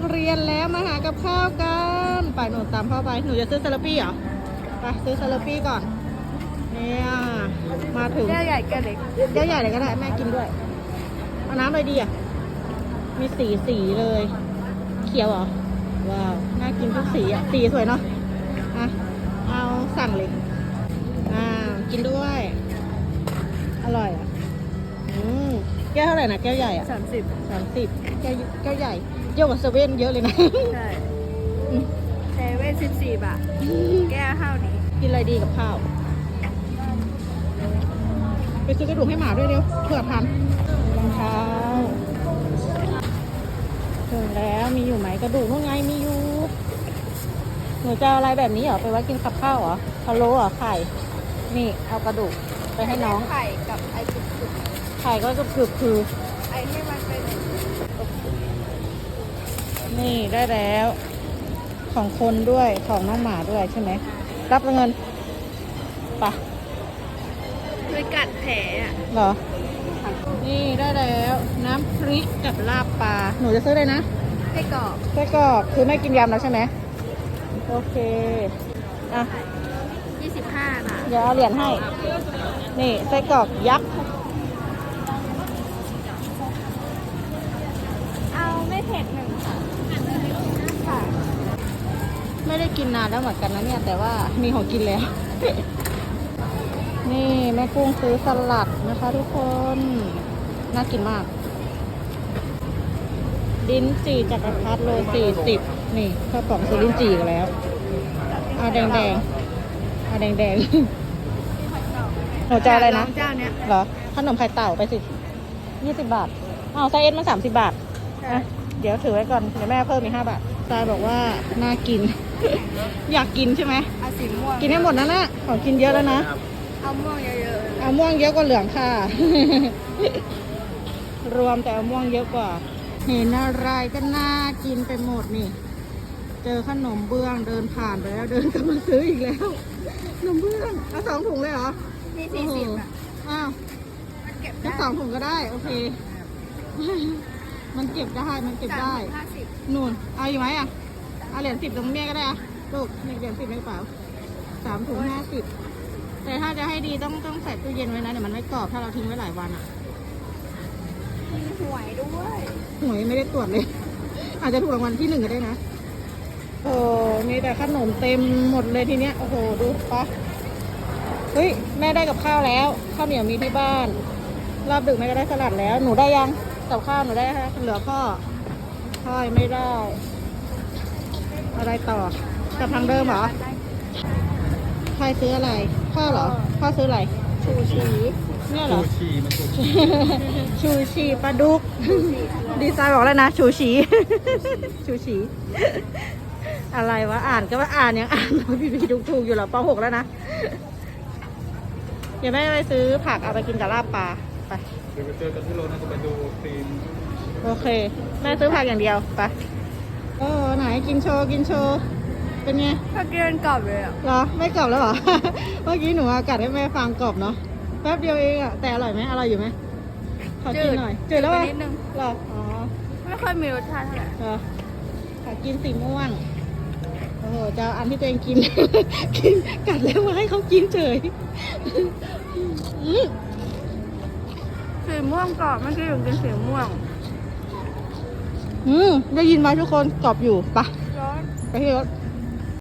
กเรียนแล้วมาหากับข้าวกันไปหนูตามพ่อไปหนูจะซื้อซาลาปี้เหรอไปซื้อซาลาปี้ก่อนเนี่ยมาถึงแก้วใหญ่แก้วเล็กแก้วใหญ่เลยก็ได้แม่กินด้วยเอาน้ำอะไรดีอะมีสีสีเลย เขียวเหรอว้าวน่ากินทุกสีอะสีสวยเนาะอะเอาสั่งเลยอ่ากินด้วย อร่อยอะอืมแก้วเท่าไหร่นะแก้วใหญ่อะสามสิบสามสิบแก้วแก้วใหญ่ เยอะกว่าเซเว่นเยอะเลยนะใช่เซเว่นสิบสี่บาท แก้วเท่านี้กินอะไรดีกับข้าว ไปซื้อกระดูกให้หมาด้วยเร็วเผื่อทันรองเท้าถึงแล้วมีอยู่ไหมกระดูกนู่นไงมีอยู่หนูจะเอาอะไรแบบนี้เหรอไปไว้กินกับข้าวเหรอพะโล้เหรอไข่นี่เอากระดูกไปให้น้องไข่กับไอ้จุกไข่ก็กระคือคือๆไอ้ที่มันเป็น นี่ได้แล้ว ของคนด้วยของน้องหมาด้วยใช่ไหม รับเงินไปะไปกัดแผลอะเหรอ นี่ได้แล้วน้ำพริกกับลาบปลา หนูจะซื้อเลยนะไส้กรอกไส้กรอกคือไม่กินยำแล้วใช่ไหม โอเค อะยี่สิบห้าบาทเดี๋ยวเอาเหรียญให้ นี่ไส้กรอกยักษ์ เอาไม่เผ็ดหนึ่งค่ะค่ะ ไม่ได้กินนานแล้วเหมือนกันนะเนี่ย แต่ว่ามีของกินแล้ว นี่แม่กุ้งซื้อสลัดนะคะทุกคน น่ากินมาก ลิ้นจี่จักรพรรดิโลสี่สิบนี่ข้าวกล่องซื้อลิ้นจี่กันแล้วเอาแดงแดงๆเอาแดงแดงๆหนูจะเอาอะไรนะเจ้าเนี้ยเหรอขนมไข่เต่าไปสิยี่สิบบาทเอาไซส์เอสมาสามสิบบาทอะเดี๋ยวถือไว้ก่อน เดี๋ยวแม่เพิ่มอีกห้าบาท ทรายบอกว่าน่ากิน อยากกินใช่ไหมเอาสีม่วงกินให้หมดนะนะของกินเยอะแล้วนะ เอาม่วงเยอะเอาม่วงเยอะกว่าเหลืองค่ะ รวมแต่เอาม่วงเยอะกว่า เห็นอะไรก็น่ากินไปหมดนี่ เจอขนมเบื้องเดินผ่านไปแล้วเดินกลับมาซื้ออีกแล้ว ขนมเบื้องเอาสองถุงเลยเหรอๆมีสี่สิบอะอ้าวมันเก็บแค่ได้สองถุงก็ได้ โอเค มันเก็บได้มันเก็บได้ สามห้าสิบ นู่น เอาอยู่ไหมอะ เอาเหรียญสิบตรงเนี้ยก็ได้อะลูกมีเหรียญสิบในกระเป๋าสามถุงห้าสิบแต่ถ้าจะให้ดีต้องต้องใส่ตู้เย็นไว้นะเดี๋ยวมันไม่กรอบถ้าเราทิ้งไว้หลายวันอะมีหวยด้วยหวยไม่ได้ตรวจเลย อาจจะถูกรางวัลที่หนึ่งก็ได้นะ โอ้มีแต่ขนมเต็มหมดเลยทีเนี้ยโอ้โหดูปะเฮ้ยแม่ได้กับข้าวแล้วข้าวเหนียวมีที่บ้าน รอบดึกแม่ก็ได้สลัดแล้ว หนูได้ยังกับข้าวหนูได้ฮะเหลือพ่อ พ่อยังไม่ได้ อะไรต่อกลับทางเดิมเหรอใครซื้ออะไร พ่อเหรอ พ่อซื้ออะไร ชูชีเนี่ยเหรอชีมันถูกชูชีปลาดุก ดีไซน์บอกแล้วนะ ชูชี ชูชี อะไรวะ อ่านก็ว่าอ่านยังอ่านพี่พี่ถูกถูกๆอยู่เหรอปหกแล้วนะ เดี๋ยวแม่ไปซื้อผักเอาไปกินกับลาบปลาไป เดี๋ยวไปเจอกันที่โรงนะจะไปดูฟิล์มโอเค แม่ซื้อผักอย่างเดียวไปโอ้ไหนกินโชว์กินโชว์เป็นไงถ้ากินกรอบเลยอะเหรอไม่กรอบแล้วเหรอ เมื่อกี้หนูอากาศให้แม่ฟังกรอบเนาะแป๊บเดียวเองอะแต่อร่อยไหมอร่อยอยู่ไหมขอกินหน่อยจืดแล้วไปวะนิดนึงเหรออ๋อไม่ค่อยมีรสชาติเท่าไหร่เหรอขอกินสีม่วงโอ้โหจะเอาอันที่ตัวเองกิน กินกัดแล้วมาให้เขากินเฉยอืม สีม่วงกรอบเมื่อกี้หนูกินสีม่วงอืมได้ยินไหมทุกคนกรอบอยู่ปะร้อนไปที่รถ